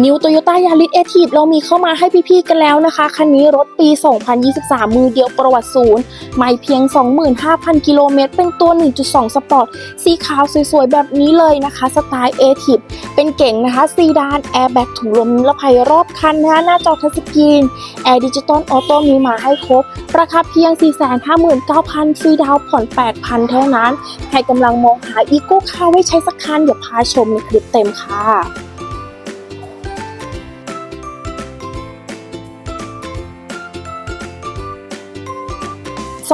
นิวโตโยต้ายาริสเอทีฟเรามีเข้ามาให้พี่ๆกันแล้วนะคะ คันนี้รถปี 2023 มือเดียวประวัติศูนย์ไม่เพียง 25,000 กิโลเมตร เป็นตัว 1.2 สปอร์ต สีขาวสวยๆ แบบนี้เลยนะคะ สไตล์เอทีฟเป็นเก่งนะคะ ซีดานแอร์แบ็กถุงลมนิรภัยรอบคันนะคะหน้าจอทัชสกรีนแอร์ดิจิตอลออโต้มีมาให้ครบ ราคาเพียง 459,000 ฟรีดาวผ่อน 8,000 เท่านั้น ใครกำลังมองหาอีโก้คาไว้ใช้สักคันเดี๋ยวพาชมในคลิปเต็มค่ะ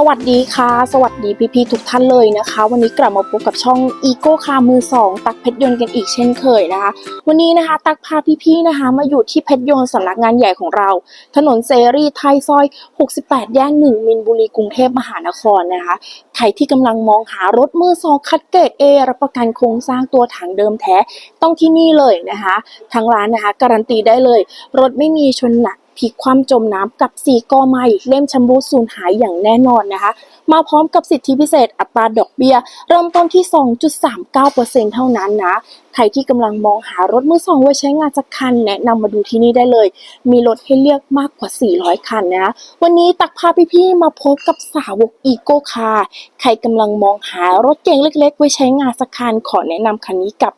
สวัสดีค่ะ สวัสดีพี่ๆทุกท่านเลยนะคะ วันนี้กลับมาพบกับช่องอีโก้คามือสองตักเพชรยนต์กันอีกเช่นเคยนะคะ วันนี้นะคะ ตักพาพี่ๆนะคะ มาอยู่ที่เพชรยนต์สำนักงานใหญ่ของเรา ถนนเสรีไทยซอย 68 แยกหนึ่งมินบุรีกรุงเทพมหานครนะคะใครที่กำลังมองหารถมือสองคัดเกรดเอรับประกันโครงสร้างตัวถังเดิมแท้ต้องที่นี่เลยนะคะทางร้านนะคะ การันตีได้เลย รถไม่มีชนหนัก พลิกความจมน้ำกับสีกอไม้เล่มชำรุดสูญหายอย่างแน่นอนนะคะ มาพร้อมกับสิทธิพิเศษอัตราดอกเบี้ย เริ่มต้นที่ 2.39%เท่านั้นนะ ใครที่กำลังมองหารถมือสองไว้ใช้งานสักคัน แนะนำมาดูที่นี่ได้เลย มีรถให้เลือกมากกว่า 400 คันนะ วันนี้ตักพาพี่ๆมาพบกับสาวกอีโก้คาร์ใครกำลังมองหารถเก๋งเล็ก ๆ ไว้ใช้งานสักคันขอแนะนำคันนี้กับ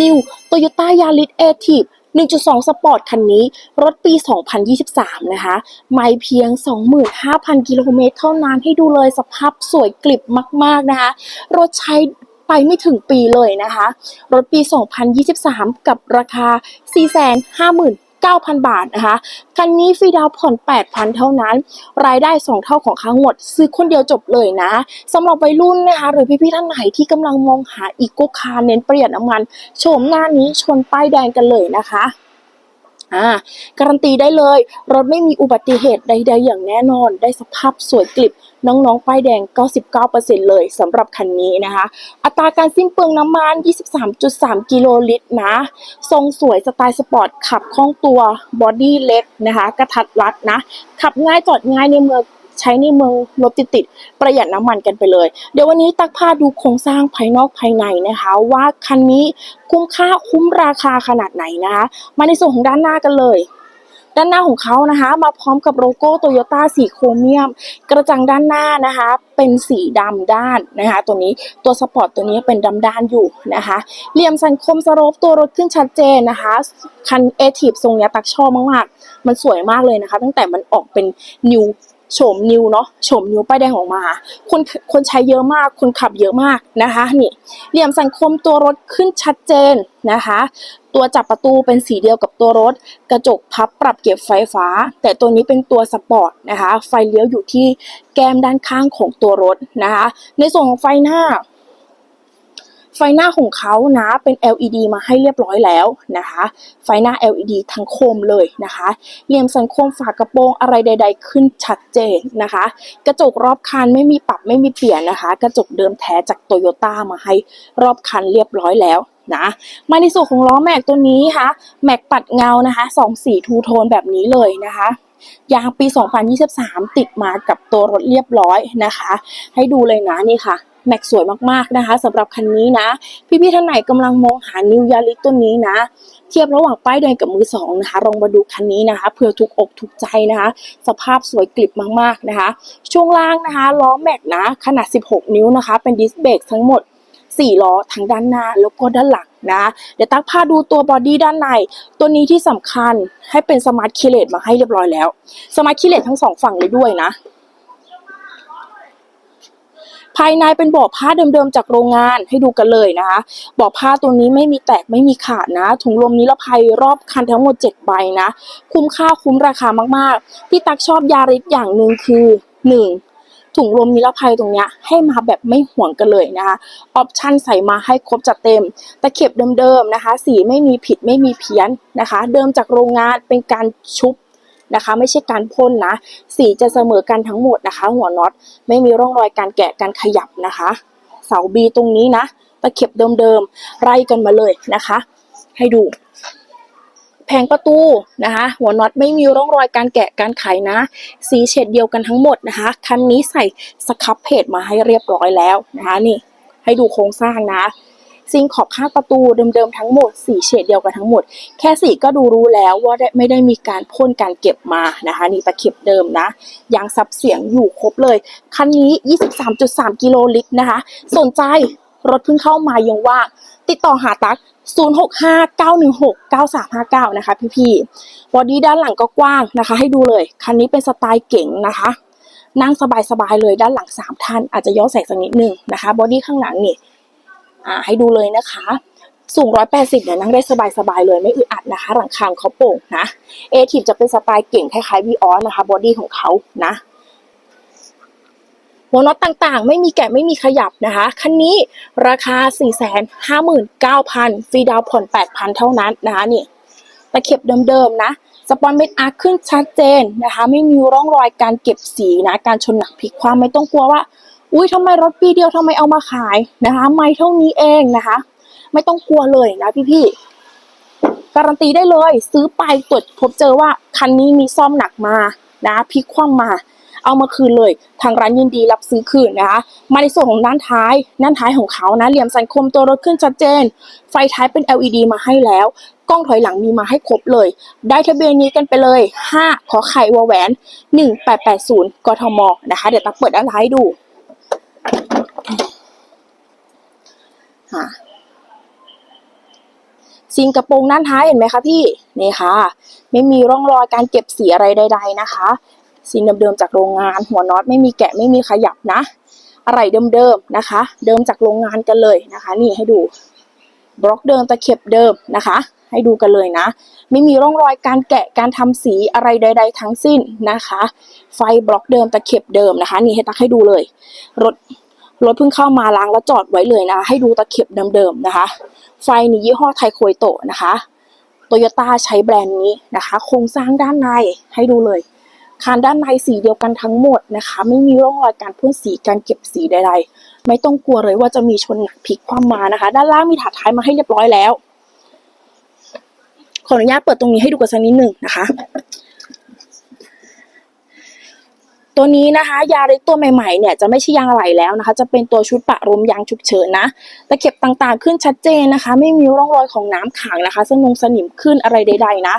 New Toyota Yaris a t i v 1.2 สปอร์ตคันนี้ รถปี 2023 นะคะ ไม่เพียง 25,000 กิโลเมตรเท่านั้น ให้ดูเลยสภาพสวยกลิบมาก ๆ นะคะ รถใช้ไปไม่ถึงปีเลยนะคะ รถปี 2023 กับราคา 45,000 9,000 บาทนะคะคันนี้ฟรีดาวผ่อน 8,000 เท่านั้น รายได้ 2 เท่าของค่างหมด ซื้อคนเดียวจบเลยนะสำหรับวัยรุ่นนะคะหรือพี่ๆท่านไหนที่กำลังมองหาอีโก้คาร์เน้นประหยัดน้ำมันโฉมหน้านี้ชนป้ายแดงกันเลยนะคะ อ่าการันตีได้เลย รถไม่มีอุบัติเหตุใดๆอย่างแน่นอน ได้สภาพสวยกลิบน้องๆ ป้ายแดง 99%เลยสำหรับคันนี้นะคะ อัตราการสิ้นเปลืองน้ำมัน 23.3 กิโลลิตรนะ ทรงสวยสไตล์สปอร์ต ขับคล่องตัว บอดี้เล็กนะคะ กระทัดรัดนะ ขับง่ายจอดง่ายในเมือง ใช้ในเมืองรถติดๆประหยัดน้ำมันกันไปเลย เดี๋ยววันนี้ตักพาดูโครงสร้างภายนอกภายในนะคะ ว่าคันนี้คุ้มค่าคุ้มราคาขนาดไหนนะคะมาในส่วนของด้านหน้ากันเลยด้านหน้าของเขานะคะ มาพร้อมกับโลโก้โตโยต้าสีโครเมียม กระจังด้านหน้านะคะ เป็นสีดำด้านนะคะ ตัวนี้ตัวสปอร์ตตัวนี้เป็นดำด้านอยู่นะคะเหลี่ยมสันคมสโลปตัวรถขึ้นชัดเจนนะคะ คันเอทีฟทรงเนี้ยตักชอบมากๆ มันสวยมากเลยนะคะ ตั้งแต่มันออกเป็นนิว โฉมนิวเนาะโฉมนิวป้ายแดงออกมา คนคนใช้เยอะมาก คนขับเยอะมากนะคะนี่เหลี่ยมสันคมตัวรถขึ้นชัดเจนนะคะ ตัวจับประตูเป็นสีเดียวกับตัวรถ กระจกพับปรับเก็บไฟฟ้า แต่ตัวนี้เป็นตัวสปอร์ตนะคะ ไฟเลี้ยวอยู่ที่แก้มด้านข้างของตัวรถนะคะ ในส่วนของไฟหน้า ไฟหน้าของเขานะเป็น LED มาให้เรียบร้อยแล้วนะคะ ไฟหน้า LED ทั้งโคมเลยนะคะเหลี่ยมสันโคมฝากระโปรงอะไรใด ๆ ขึ้นชัดเจนนะคะ กระจกรอบคันไม่มีปรับไม่มีเปลี่ยนนะคะ กระจกเดิมแท้จากโตโยต้ามาให้รอบคันเรียบร้อยแล้วนะมาในส่วนของล้อแม็กตัวนี้ค่ะแม็กปัดเงานะคะสองสีทูโทนแบบนี้เลยนะคะยางปี 2023 ติดมากับตัวรถเรียบร้อยนะคะ ให้ดูเลยนะนี่ค่ะ แม็กสวยมากๆนะคะสำหรับคันนี้นะ พี่ๆท่านไหนกำลังมองหานิวยาริสตัวนี้นะ เทียบระหว่างป้ายแดงกับมือสองนะคะลองมาดูคันนี้นะคะเผื่อถูกอกถูกใจนะคะ สภาพสวยกลิบมากๆนะคะ ช่วงล่างนะคะล้อแม็กนะขนาด 16 นิ้วนะคะ เป็นดิสเบรกทั้งหมด4ล้อทั้งด้านหน้าแล้วก็ด้านหลังนะ เดี๋ยวตักพาดูตัวบอดี้ด้านใน ตัวนี้ที่สำคัญให้เป็นสมาร์ทคีเลตมาให้เรียบร้อยแล้ว สมาร์ทคีเลตทั้งสองฝั่งเลยด้วยนะ ภายในเป็นเบาะผ้าเดิมๆจากโรงงานให้ดูกันเลยนะคะเบาะผ้าตัวนี้ไม่มีแตกไม่มีขาดนะถุงลมนิรภัยรอบคันทั้งหมด 7 ใบนะ คุ้มค่าคุ้มราคามากๆ ที่ตักชอบยาริสอย่างหนึ่งคือ 1. ถุงลมนิรภัยตรงเนี้ยให้มาแบบไม่ห่วงกันเลยนะคะออปชั่นใส่มาให้ครบจัดเต็ม ตะเข็บเดิมๆนะคะ สีไม่มีผิดไม่มีเพี้ยนนะคะ เดิมจากโรงงานเป็นการชุบ นะคะ ไม่ใช่การพ่นนะสีจะเสมอกันทั้งหมดนะคะ หัวน็อตไม่มีร่องรอยการแกะการขยับนะคะ เสาบีตรงนี้นะตะเข็บเดิมๆไล่กันมาเลยนะคะ ให้ดู แผงประตูนะคะ หัวน็อตไม่มีร่องรอยการแกะการไขนะ สีเฉดเดียวกันทั้งหมดนะคะคันนี้ใส่สครับเพจมาให้เรียบร้อยแล้วนะคะนี่ ให้ดูโครงสร้างนะ ซิงขอบข้างประตูเดิมๆทั้งหมดสีเฉดเดียวกันทั้งหมด แค่สีก็ดูรู้แล้วว่าไไม่ได้มีการพ่นการเก็บมานะคะนี่ตะเข็บเดิมนะยางซับเสียงอยู่ครบเลย คันนี้ 23.3 กิโลลิตรนะคะ สนใจรถเพิ่งเข้ามายังว่างติดต่อหาตัก0659169359 นะคะพี่ๆบอดี้ด้านหลังก็กว้างนะคะ ให้ดูเลย คันนี้เป็นสไตล์เก๋งนะคะ นั่งสบายๆเลยด้านหลัง 3 ท่านอาจจะย้อนแสงสักนิดนึงนะคะ บอดี้ข้างหลังนี่ อ่าให้ดูเลยนะคะ สูง 180เนี่ยนั่งได้สบายๆเลยไม่อึดอัดนะคะ หลังคางเขาโป่งนะเอทีจะเป็นสไตล์เก่งคล้ายๆวีออสนะคะบอดี้ของเขานะหัวน็อตต่างๆ ไม่มีแกะไม่มีขยับนะคะ คันนี้ราคา 459,000 ฟรีดาวผ่อน 8,000 เท่านั้นนะคะนี่ตะเข็บเดิมๆนะ สปอนเมดอาร์ขึ้นชัดเจนนะคะ ไม่มีร่องรอยการเก็บสีนะ การชนหนักพลิกความไม่ต้องกลัวว่า อุ้ยทำไมรถปีเดียวทำไมเอามาขายนะคะ ไม่เท่านี้เองนะคะ ไม่ต้องกลัวเลยนะพี่ๆการันตีได้เลย ซื้อไปตรวจพบเจอว่าคันนี้มีซ่อมหนักมานะพลิกคว่ำมา เอามาคืนเลย ทางร้านยินดีรับซื้อคืนนะคะ มาในส่วนของด้านท้ายด้านท้ายของเขานะเหลี่ยมสันคมตัวรถขึ้นชัดเจน ไฟท้ายเป็น LED มาให้แล้วกล้องถอยหลังมีมาให้ครบเลย ได้ทะเบียนนี้กันไปเลย 5 ขอไข่วแหวน 1880 กทม นะคะ เดี๋ยวตักเปิดด้านท้ายดู ค่ะซิงกระโปรงด้านท้ายเห็นไหมคะพี่นี่ค่ะ ไม่มีร่องรอยการเก็บสีอะไรใด ๆนะคะซิงเดิมๆจากโรงงาน หัวน็อตไม่มีแกะไม่มีขยับนะ อะไรเดิมๆนะคะ เดิมจากโรงงานกันเลยนะคะ นี่ให้ดูบล็อกเดิมตะเข็บเดิมนะคะ ให้ดูกันเลยนะ ไม่มีร่องรอยการแกะการทำสีอะไรใด ๆ ทั้งสิ้นนะคะ ไฟบล็อกเดิมตะเข็บเดิมนะคะ นี่ให้ตักให้ดูเลย รถ รถเพิ่งเข้ามาล้างแล้วจอดไว้เลยนะ ให้ดูตะเข็บเดิมๆนะคะ ไฟนี่ยี่ห้อไทโคยโตะนะคะโตโยต้าใช้แบรนด์นี้นะคะ โครงสร้างด้านในให้ดูเลย คานด้านในสีเดียวกันทั้งหมดนะคะ ไม่มีร่องรอยการพ่นสีการเก็บสีใดๆ ไม่ต้องกลัวเลยว่าจะมีชนหนักพลิกความมานะคะ ด้านล่างมีถาดท้ายมาให้เรียบร้อยแล้ว ขออนุญาตเปิดตรงนี้ให้ดูกันสักนิดหนึ่งนะคะ ตัวนี้นะคะยาริสตัวใหม่ๆเนี่ยจะไม่ใช่ยางไหลแล้วนะคะ จะเป็นตัวชุดปะรมยางฉุกเฉินนะตะเข็บต่างๆขึ้นชัดเจนนะคะ ไม่มีร่องรอยของน้ำขังนะคะสนงสนิมขึ้นอะไรใด ๆ นะ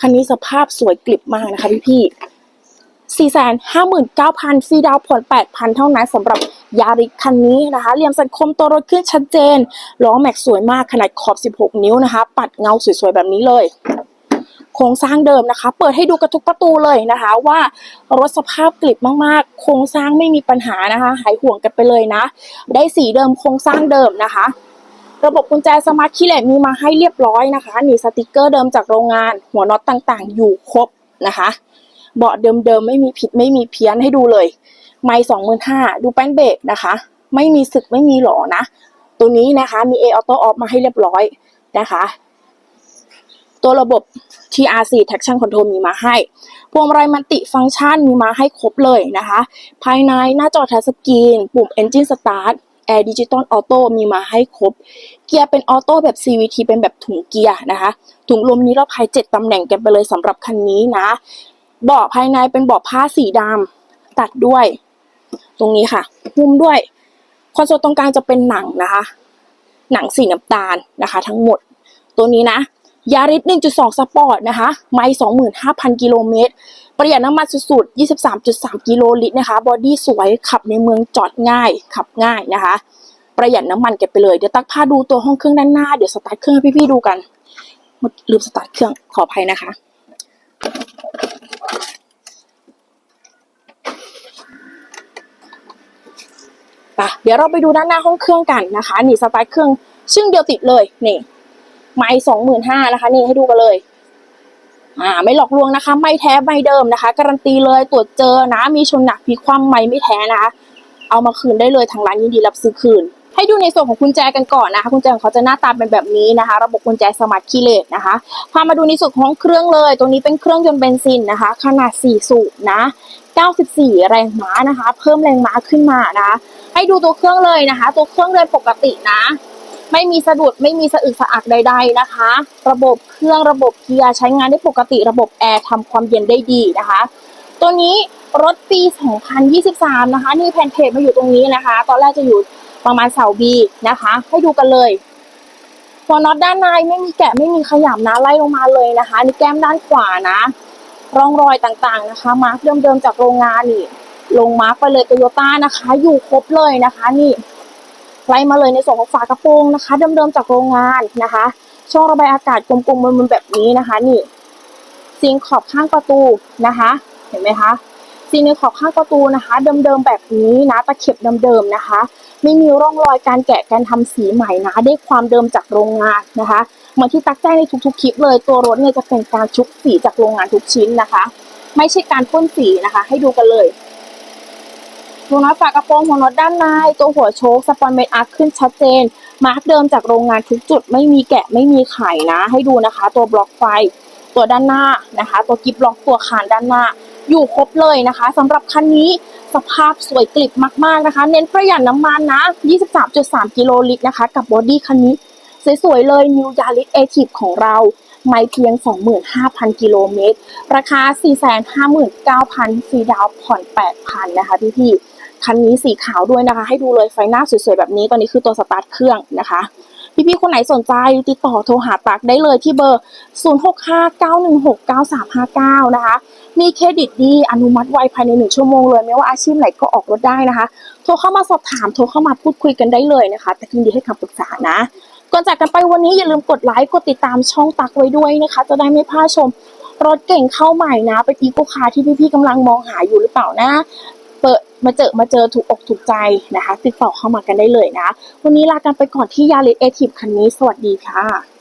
คันนี้สภาพสวยกลิบมากนะคะพี่ๆสี่แสนห้าหมื่นเก้าพันฟรีดาวผ่อนแปดพันเท่านั้นสำหรับยาริคันนี้นะคะเหลี่ยมสันคมตัวรถขึ้นชัดเจนล้อแม็กสวยมากขนาดขอบ 16 นิ้วนะคะ ปัดเงาสวยๆ แบบนี้เลย โครงสร้างเดิมนะคะ เปิดให้ดูกระทุกประตูเลยนะคะ ว่ารถสภาพกลิบมากๆ โครงสร้างไม่มีปัญหานะคะ หายห่วงกันไปเลยนะ ได้สีเดิมโครงสร้างเดิมนะคะ ระบบกุญแจสมาร์ทคีย์เลสมีมาให้เรียบร้อยนะคะหนีสติกเกอร์เดิมจากโรงงาน หัวน็อตต่างๆ อยู่ครบนะคะ เบาะเดิมๆไม่มีผิดไม่มีเพี้ยนให้ดูเลย ไม่สองหมื่นห้าดูแป้นเบรกนะคะ ไม่มีสึกไม่มีหลอนะ ตัวนี้นะคะมี A Auto Off มาให้เรียบร้อยนะคะ ตัวระบบ TRC Traction Control มีมาให้ พวงมาลัยมันติฟังก์ชันมีมาให้ครบเลยนะคะ ภายในหน้าจอทัชสกรีน ปุ่ม Engine Start Air Digital Auto มีมาให้ครบ เกียร์เป็นออโต้แบบ CVT เป็นแบบถุงเกียร์นะคะ ถุงลมนิรภัย7ตำแหน่งกันไปเลยสำหรับคันนี้นะ เบาะภายในเป็นเบาะผ้าสีดำตัดด้วย ตรงนี้ค่ะหุ้มด้วยคอนโซลตรงกลางจะเป็นหนังนะคะ หนังสีน้ำตาลนะคะ ทั้งหมด ตัวนี้นะ ยาริส1.2สปอร์ตนะคะไม่25,000 กิโลเมตร ประหยัดน้ำมันสุดๆ 23.3 กิโลลิตรนะคะ บอดี้สวย ขับในเมืองจอดง่าย ขับง่ายนะคะ ประหยัดน้ำมันเก็บไปเลย เดี๋ยวตักพาดูตัวห้องเครื่องด้านหน้า เดี๋ยวสตาร์ทเครื่องให้พี่ๆดูกันลืมสตาร์ทเครื่อง ขออภัยนะคะ เดี๋ยวเราไปดูด้านหน้าห้องเครื่องกันนะคะ นี่สตาร์ทเครื่องชึ่งเดียวติดเลย นี่ ไม่สองหมื่นห้านะคะ นี่ให้ดูกันเลย อ่า ไม่หลอกลวงนะคะ ไม่แท้ไม่เดิมนะคะ การันตีเลยตรวจเจอนะ มีชนหนักพลิกคว่ำไม่ไม่แท้นะคะ เอามาคืนได้เลยทางร้านยินดีรับซื้อคืน ให้ดูในส่วนของกุญแจกันก่อนนะคะกุญแจของเขาจะหน้าตาเป็นแบบนี้นะคะ ระบบกุญแจสมาร์ทคีย์เลสนะคะพามาดูในส่วนของเครื่องเลย ตัวนี้เป็นเครื่องยนต์เบนซินนะคะ ขนาด4สูบนะ94 แรงม้านะคะ เพิ่มแรงม้าขึ้นมานะะให้ดูตัวเครื่องเลยนะคะ ตัวเครื่องเดินปกตินะ ไม่มีสะดุดไม่มีสะอึกสะอักใด ๆนะคะ ระบบเครื่องระบบเกียร์ใช้งานได้ปกติระบบแอร์ทำความเย็นได้ดีนะคะ ตัวนี้รถปี 2023 นะคะ นี่แผ่นเพจมาอยู่ตรงนี้นะคะ ตอนแรกจะอยู่ประมาณเสาบีนะคะ ให้ดูกันเลยหัวน็อตด้านในไม่มีแกะไม่มีขยับนะไล่ลงมาเลยนะคะนี่แก้มด้านขวานะ ร่องรอยต่างๆนะคะ มาร์กเดิมๆจากโรงงานนี่ ลงมาร์กไปเลยโตโยต้านะคะ อยู่ครบเลยนะคะนี่ ไล่มาเลยในส่วนของฝากระโปรงนะคะ เดิมๆจากโรงงานนะคะ ช่องระบายอากาศกลมๆมันๆแบบนี้นะคะ นี่ซิงขอบข้างประตูนะคะ เห็นไหมคะซิงค์ในขอบข้างประตูนะคะ เดิมๆแบบนี้นะตะเข็บเดิมๆนะคะ ไม่มีร่องรอยการแกะการทำสีใหม่นะได้ความเดิมจากโรงงานนะคะเหมือนที่ตักแจ้งในทุกๆคลิปเลยตัวรถเนี่ยจะเป็นการชุบสีจากโรงงานทุกชิ้นนะคะ ไม่ใช่การพ่นสีนะคะ ให้ดูกันเลย หัวน็อตฝากระโปรงหัวน็อตด้านในตัวหัวโชคสปอนเมนอาร์คขึ้นชัดเจน มาร์กเดิมจากโรงงานทุกจุดไม่มีแกะไม่มีไข่นะ ให้ดูนะคะ ตัวบล็อกไฟ ตัวด้านหน้านะคะ ตัวกิฟบล็อกตัวคานด้านหน้า อยู่ครบเลยนะคะสำหรับคันนี้สภาพสวยกลิบมากๆนะคะ เน้นประหยัดน้ำมันนะ 23.3 กิโลลิตรนะคะ กับบอดี้คันนี้สวยๆเลย New Yaris a t i v ของเราไม่เพียง 25,000 กิโลเมตร ราคา 459,000ฟรีดาวน์ผ่อน 8,000 นะคะพี่ๆ คันนี้สีขาวด้วยนะคะ ให้ดูเลยไฟหน้าสวยๆแบบนี้ตอนนี้คือตัวสตาร์ทเครื่องนะคะพี่ๆ คนไหนสนใจติดต่อโทรหาตักได้เลยที่เบอร์ 0659169359 นะคะ มีเครดิตดีอนุมัติไวภายในหนึ่งชั่วโมงเลย ไม่ว่าอาชีพไหนก็ออกรถได้นะคะ โทรเข้ามาสอบถาม โทรเข้ามาพูดคุยกันได้เลยนะคะ แต่ยินดีให้คำปรึกษานะ ก่อนจากกันไปวันนี้อย่าลืมกดไลค์กดติดตามช่องตักไว้ด้วยนะคะ จะได้ไม่พลาดชมรถเก่งเข้าใหม่นะเป็นอีโกคาที่พี่ๆกำลังมองหาอยู่หรือเปล่านะ เปิดมาเจอมาเจอถูกอกถูกใจนะคะ ติดต่อเข้ามากันได้เลยนะ วันนี้ลากันไปก่อนที่ยาลิสเอทีฟคันนี้ สวัสดีค่ะ